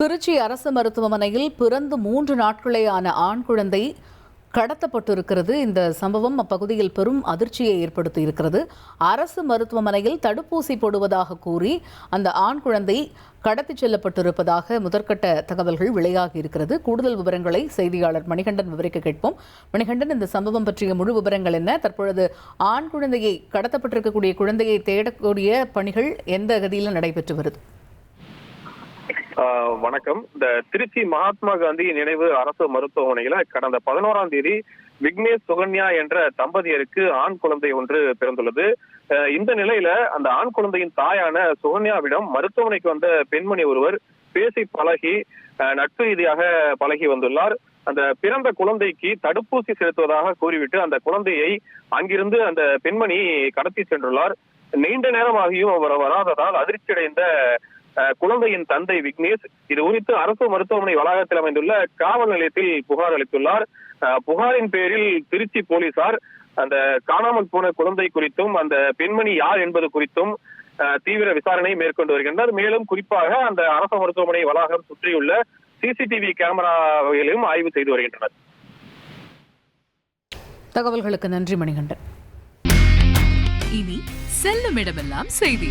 திருச்சி அரசு மருத்துவமனையில் பிறந்து மூன்று நாட்களேயான ஆண் குழந்தை கடத்தப்பட்டிருக்கிறது. இந்த சம்பவம் அப்பகுதியில் பெரும் அதிர்ச்சியை ஏற்படுத்தி இருக்கிறது அரசு மருத்துவமனையில் தடுப்பூசி போடுவதாக கூறி அந்த ஆண் குழந்தை கடத்தி செல்லப்பட்டிருப்பதாக முதற்கட்ட தகவல்கள் வெளியாகி இருக்கிறது. கூடுதல் விவரங்களை செய்தியாளர் மணிகண்டன் விவரிக்க கேட்போம். மணிகண்டன் இந்த சம்பவம் பற்றிய முழு விவரங்கள் என்ன? தற்பொழுது ஆண் குழந்தையை கடத்தப்பட்டிருக்கக்கூடிய குழந்தையை தேடக்கூடிய பணிகள் எந்த கதியில் நடைபெற்று வருது? வணக்கம். இந்த திருச்சி மகாத்மா காந்தி நினைவு அரசு மருத்துவமனையில கடந்த பதினோராம் தேதி விக்னேஷ் சுகன்யா என்ற தம்பதியருக்கு ஆண் குழந்தை ஒன்று பிறந்துள்ளது. இந்த நிலையில அந்த ஆண் குழந்தையின் தாயான சுகன்யாவிடம் மருத்துவமனைக்கு வந்த பெண்மணி ஒருவர் பேசி பழகி நட்பு ரீதியாக பழகி வந்துள்ளார். அந்த பிறந்த குழந்தைக்கு தடுப்பூசி செலுத்துவதாக கூறிவிட்டு அந்த குழந்தையை அங்கிருந்து அந்த பெண்மணி கடத்தி சென்றுள்ளார். நீண்ட நேரமாகியும் அவர் வராததால் அதிர்ச்சியடைந்த குழந்தையின் தந்தை விக்னேஷ் இது குறித்து அரசு மருத்துவமனை வளாகத்தில் அமைந்துள்ள காவல் நிலையத்தில் புகார் அளித்துள்ளார். புகாரின் பேரில் திருச்சி போலீசார் அந்த காணாமல் போன குழந்தை குறித்தும் அந்த பெண்மணி யார் என்பது குறித்தும் தீவிர விசாரணை மேற்கொண்டு வருகின்றனர். மேலும் குறிப்பாக அந்த அரசு மருத்துவமனை வளாகம் சுற்றியுள்ள சிசிடிவி கேமராவிலும் ஆய்வு செய்து வருகின்றனர். தகவல்களுக்கு நன்றி மணிகண்டன். இனி செல்லும் இடமெல்லாம் செய்தி.